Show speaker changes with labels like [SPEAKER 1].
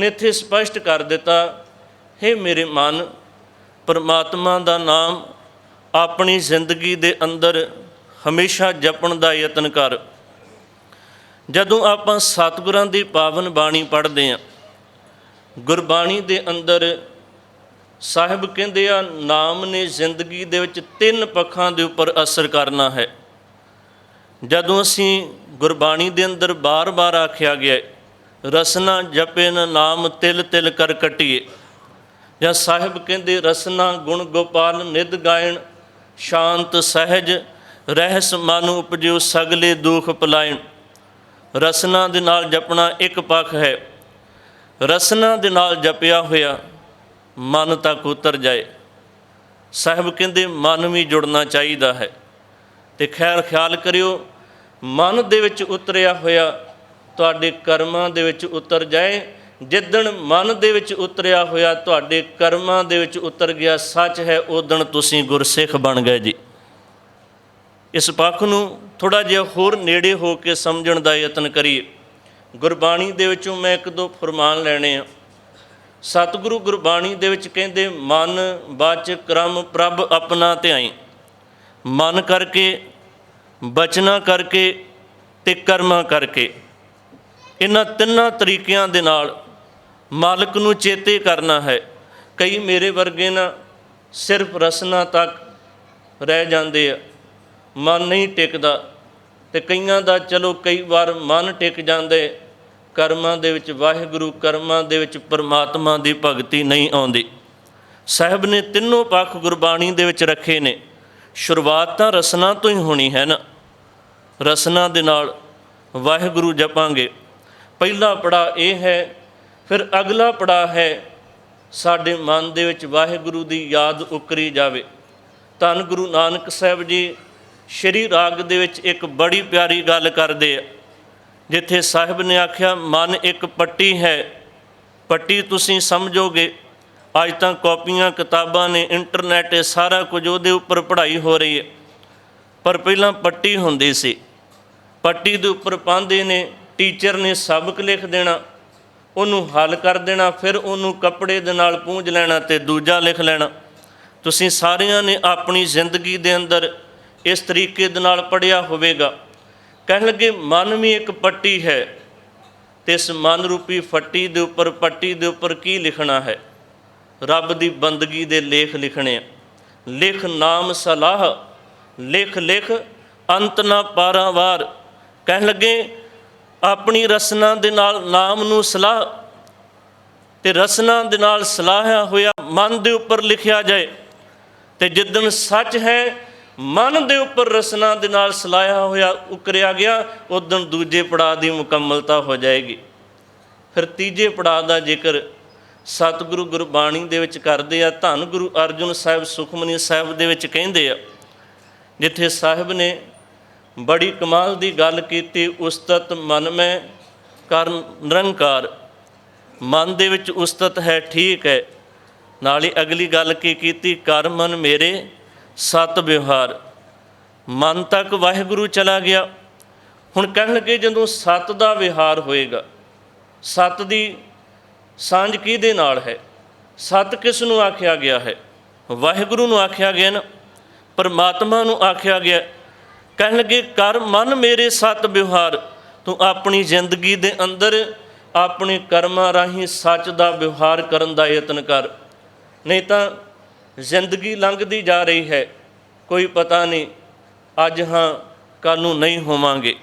[SPEAKER 1] ਹੁਣ ਇੱਥੇ ਸਪਸ਼ਟ ਕਰ ਦਿੱਤਾ ਹੈ ਮੇਰੇ ਮਨ ਪਰਮਾਤਮਾ ਦਾ ਨਾਮ ਆਪਣੀ ਜ਼ਿੰਦਗੀ ਦੇ ਅੰਦਰ ਹਮੇਸ਼ਾ ਜਪਣ ਦਾ ਯਤਨ ਕਰ। ਜਦੋਂ ਆਪਾਂ ਸਤਿਗੁਰਾਂ ਦੀ ਪਾਵਨ ਬਾਣੀ ਪੜ੍ਹਦੇ ਹਾਂ ਗੁਰਬਾਣੀ ਦੇ ਅੰਦਰ ਸਾਹਿਬ ਕਹਿੰਦੇ ਆ ਨਾਮ ਨੇ ਜ਼ਿੰਦਗੀ ਦੇ ਵਿੱਚ ਤਿੰਨ ਪੱਖਾਂ ਦੇ ਉੱਪਰ ਅਸਰ ਕਰਨਾ ਹੈ। ਜਦੋਂ ਅਸੀਂ ਗੁਰਬਾਣੀ ਦੇ ਅੰਦਰ ਬਾਰ-ਬਾਰ ਆਖਿਆ ਗਿਆ ਹੈ, ਰਸਨਾ ਜਪੇਨ ਨਾਮ ਤਿਲ ਤਿਲ ਕਰ ਕਟੀਏ। ਜਾਂ ਸਾਹਿਬ ਕਹਿੰਦੇ, ਰਸਨਾ ਗੁਣ ਗੋਪਾਲ ਨਿਦ ਗਾਇਣ, ਸ਼ਾਂਤ ਸਹਿਜ ਰਹਿਸ ਮਨ ਉਪਜਿਓ ਸਗਲੇ ਦੁਖ ਪਲਾਇਣ। ਰਸਨਾ ਦੇ ਨਾਲ ਜਪਣਾ ਇੱਕ ਪੱਖ ਹੈ। ਰਸਨਾ ਦੇ ਨਾਲ ਜਪਿਆ ਹੋਇਆ ਮਨ ਤੱਕ ਉਤਰ ਜਾਏ। ਸਾਹਿਬ ਕਹਿੰਦੇ, ਮਨ ਵੀ ਜੁੜਨਾ ਚਾਹੀਦਾ ਹੈ। ਤੇ ਖੈਰ ਖਿਆਲ ਕਰਿਓ, ਮਨ ਦੇ ਵਿੱਚ ਉਤਰਿਆ ਹੋਇਆ ਤੁਹਾਡੇ ਕਰਮਾਂ ਦੇ ਵਿੱਚ ਉਤਰ ਜਾਏ। ਜਿੱਦਣ ਮਨ ਦੇ ਵਿੱਚ ਉਤਰਿਆ ਹੋਇਆ ਤੁਹਾਡੇ ਕਰਮਾਂ ਦੇ ਵਿੱਚ ਉਤਰ ਗਿਆ, ਸੱਚ ਹੈ ਉਦਣ ਤੁਸੀਂ ਗੁਰਸਿੱਖ ਬਣ ਗਏ ਜੀ। ਇਸ ਪੱਖ ਨੂੰ ਥੋੜਾ ਜਿਹਾ ਹੋਰ ਨੇੜੇ ਹੋ ਕੇ ਸਮਝਣ ਦਾ ਯਤਨ ਕਰੀਏ। ਗੁਰਬਾਣੀ ਦੇ ਵਿੱਚੋਂ ਮੈਂ ਇੱਕ ਦੋ ਫਰਮਾਨ ਲੈਣੇ ਆ। ਸਤਿਗੁਰੂ ਗੁਰਬਾਣੀ ਦੇ ਵਿੱਚ ਕਹਿੰਦੇ, ਮਨ ਬਾਚ ਕਰਮ ਪ੍ਰਭ ਆਪਣਾ ਧਿਆਈ। ਮਨ ਕਰਕੇ, ਬਚਨਾ ਕਰਕੇ ਤੇ ਕਰਮਾਂ ਕਰਕੇ। ਇਹਨਾਂ ਤਿੰਨਾਂ ਤਰੀਕਿਆਂ ਦੇ ਨਾਲ ਮਾਲਕ ਨੂੰ ਚੇਤੇ ਕਰਨਾ ਹੈ। ਕਈ ਮੇਰੇ ਵਰਗੇ ਨਾ ਸਿਰਫ ਰਸਨਾ ਤੱਕ ਰਹਿ ਜਾਂਦੇ ਆ। ਮਨ ਨਹੀਂ ਟਿਕਦਾ ਤੇ ਕਈਆਂ ਦਾ ਚਲੋ ਕਈ ਵਾਰ ਮਨ ਟਿਕ ਜਾਂਦੇ। ਕਰਮਾਂ ਦੇ ਵਿੱਚ ਵਾਹਿਗੁਰੂ, ਕਰਮਾਂ ਦੇ ਵਿੱਚ ਪਰਮਾਤਮਾ ਦੀ ਭਗਤੀ ਨਹੀਂ ਆਉਂਦੀ। ਸਾਹਿਬ ਨੇ ਤਿੰਨੋਂ ਪੱਖ ਗੁਰਬਾਣੀ ਦੇ ਵਿੱਚ ਰੱਖੇ ਨੇ। ਸ਼ੁਰੂਆਤ ਤਾਂ ਰਸਨਾ ਤੋਂ ਹੀ ਹੋਣੀ ਹੈ ਨਾ। ਰਸਨਾ ਦੇ ਨਾਲ ਵਾਹਿਗੁਰੂ ਜਪਾਂਗੇ। ਪਹਿਲਾ ਪੜਾ ਇਹ ਹੈ, ਫਿਰ ਅਗਲਾ ਪੜਾ ਹੈ, ਸਾਡੇ ਮਨ ਦੇ ਵਿੱਚ ਵਾਹਿਗੁਰੂ ਦੀ ਯਾਦ ਉਕਰੀ ਜਾਵੇ। ਧੰਨ ਗੁਰੂ ਨਾਨਕ ਸਾਹਿਬ ਜੀ, ਸ਼੍ਰੀ ਰਾਗ ਦੇ ਵਿੱਚ ਇੱਕ ਬੜੀ ਪਿਆਰੀ ਗੱਲ ਕਰਦੇ ਆ, ਜਿੱਥੇ ਸਾਹਿਬ ਨੇ ਆਖਿਆ, ਮਨ ਇੱਕ ਪੱਟੀ ਹੈ, ਪੱਟੀ ਤੁਸੀਂ ਸਮਝੋਗੇ। ਅੱਜ ਤਾਂ ਕਾਪੀਆਂ, ਕਿਤਾਬਾਂ ਨੇ, ਇੰਟਰਨੈਟ, ਇਹ ਸਾਰਾ ਕੁਝ ਉਹਦੇ ਉੱਪਰ ਪੜ੍ਹਾਈ ਹੋ ਰਹੀ ਹੈ। ਪਰ ਪਹਿਲਾਂ ਪੱਟੀ ਹੁੰਦੀ ਸੀ। ਪੱਟੀ ਦੇ ਉੱਪਰ ਪਾਉਂਦੇ ਨੇ ਟੀਚਰ ਨੇ ਸਬਕ ਲਿਖ ਦੇਣਾ, ਉਹਨੂੰ ਹੱਲ ਕਰ ਦੇਣਾ, ਫਿਰ ਉਹਨੂੰ ਕੱਪੜੇ ਦੇ ਨਾਲ ਪੂੰਝ ਲੈਣਾ ਤੇ ਦੂਜਾ ਲਿਖ ਲੈਣਾ। ਤੁਸੀਂ ਸਾਰਿਆਂ ਨੇ ਆਪਣੀ ਜ਼ਿੰਦਗੀ ਦੇ ਅੰਦਰ ਇਸ ਤਰੀਕੇ ਦੇ ਨਾਲ ਪੜਿਆ ਹੋਵੇਗਾ। ਕਹਿਣ ਲੱਗੇ, ਮਨ ਵੀ ਇੱਕ ਪੱਟੀ ਹੈ ਤੇ ਇਸ ਮਨ ਰੂਪੀ ਫੱਟੀ ਦੇ ਉੱਪਰ ਪੱਟੀ ਦੇ ਉੱਪਰ ਕੀ ਲਿਖਣਾ ਹੈ? ਰੱਬ ਦੀ ਬੰਦਗੀ ਦੇ ਲੇਖ ਲਿਖਣੇ ਆ। ਲਿਖ ਨਾਮ ਸਲਾਹ, ਲਿਖ ਲਿਖ ਅੰਤ ਨਾ ਪਾਰਾਵਾਰ ਕਹਿਣ ਲੱਗੇ ਆਪਣੀ ਰਸਨਾ ਦੇ ਨਾਲ ਨਾਮ ਨੂੰ ਸਲਾਹ ਤੇ ਰਸਨਾ ਦੇ ਨਾਲ ਸਲਾਹਿਆ ਹੋਇਆ ਮਨ ਦੇ ਉੱਪਰ ਲਿਖਿਆ ਜਾਏ ਤੇ ਜਿੱਦਣ ਸੱਚ ਹੈ, ਮਨ ਦੇ ਉੱਪਰ ਰਸਨਾ ਦੇ ਨਾਲ ਸਲਾਹਿਆ ਹੋਇਆ ਉਕਰਿਆ ਗਿਆ, ਉਦੋਂ ਦੂਜੇ ਪੜਾਅ ਦੀ ਮੁਕੰਮਲਤਾ ਹੋ ਜਾਏਗੀ। ਫਿਰ ਤੀਜੇ ਪੜਾਅ ਦਾ ਜ਼ਿਕਰ ਸਤਿਗੁਰੂ ਗੁਰਬਾਣੀ ਦੇ ਵਿੱਚ ਕਰਦੇ ਆ, ਧੰਨ ਗੁਰੂ ਅਰਜੁਨ ਸਾਹਿਬ ਸੁਖਮਨੀ ਸਾਹਿਬ ਦੇ ਵਿੱਚ ਕਹਿੰਦੇ ਆ, ਜਿੱਥੇ ਸਾਹਿਬ ਨੇ ਬੜੀ ਕਮਾਲ ਦੀ ਗੱਲ ਕੀਤੀ, ਉਸਤਤ ਮਨ ਮੈਂ ਕਰ ਨਿਰੰਕਾਰ। ਮਨ ਦੇ ਵਿੱਚ ਉਸਤਤ ਹੈ, ਠੀਕ ਹੈ। ਨਾਲ ਹੀ ਅਗਲੀ ਗੱਲ ਕੀ ਕੀਤੀ, ਕਰ ਮਨ ਮੇਰੇ ਸਤ ਵਿਵਹਾਰ। ਮਨ ਤੱਕ ਵਾਹਿਗੁਰੂ ਚਲਾ ਗਿਆ। ਹੁਣ ਕਹਿਣ ਲੱਗੇ ਜਦੋਂ ਸਤ ਦਾ ਵਿਹਾਰ ਹੋਏਗਾ, ਸਤ ਦੀ ਸਾਂਝ ਕਿਹਦੇ ਨਾਲ ਹੈ? ਸਤ ਕਿਸ ਨੂੰ ਆਖਿਆ ਗਿਆ ਹੈ? ਵਾਹਿਗੁਰੂ ਨੂੰ ਆਖਿਆ ਗਿਆ ਨਾ? ਪਰਮਾਤਮਾ ਨੂੰ ਆਖਿਆ ਗਿਆ। ਕਹਿਣ ਲੱਗੇ ਕਰ ਮਨ ਮੇਰੇ ਸਤ ਵਿਵਹਾਰ, ਤੂੰ ਆਪਣੀ ਜ਼ਿੰਦਗੀ ਦੇ ਅੰਦਰ ਆਪਣੇ ਕਰਮਾਂ ਰਾਹੀਂ ਸੱਚ ਦਾ ਵਿਵਹਾਰ ਕਰਨ ਦਾ ਯਤਨ ਕਰ। ਨਹੀਂ ਤਾਂ ਜ਼ਿੰਦਗੀ ਲੰਘਦੀ ਜਾ ਰਹੀ ਹੈ, ਕੋਈ ਪਤਾ ਨਹੀਂ, ਅੱਜ ਹਾਂ ਕੱਲ ਨੂੰ ਨਹੀਂ ਹੋਵਾਂਗੇ।